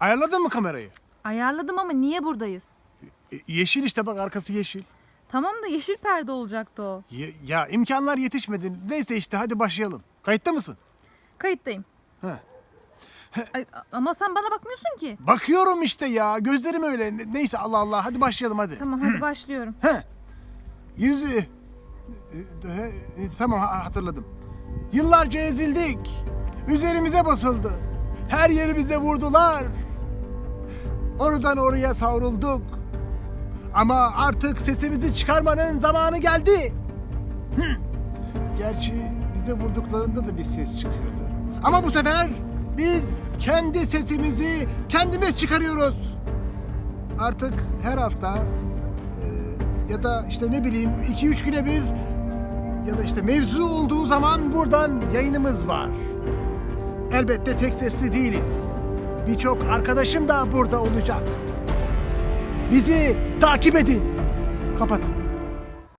Ayarladın mı kamerayı? Ayarladım ama niye buradayız? E, yeşil işte bak arkası yeşil. Tamam da yeşil perde olacaktı o. Ye- ya imkanlar yetişmedi. Neyse işte hadi başlayalım. Kayıtta mısın? Kayıttayım. He. Ay, ama sen bana bakmıyorsun ki. Bakıyorum işte ya. Gözlerim öyle. Ne- Neyse Allah Allah. Hadi başlayalım hadi. Tamam hadi başlıyorum. He. Yüzü... E, e, e, tamam ha- hatırladım. Yıllarca ezildik. Üzerimize basıldı. Her yerimize vurdular. Oradan oraya savrulduk. Ama artık sesimizi çıkarmanın zamanı geldi. Gerçi bize vurduklarında da bir ses çıkıyordu. Ama bu sefer biz kendi sesimizi kendimiz çıkarıyoruz. Artık her hafta e, ya da işte ne bileyim 2-3 güne bir ya da işte mevzu olduğu zaman buradan yayınımız var. Elbette tek sesli değiliz. Birçok arkadaşım da burada olacak. Bizi takip edin. Kapat.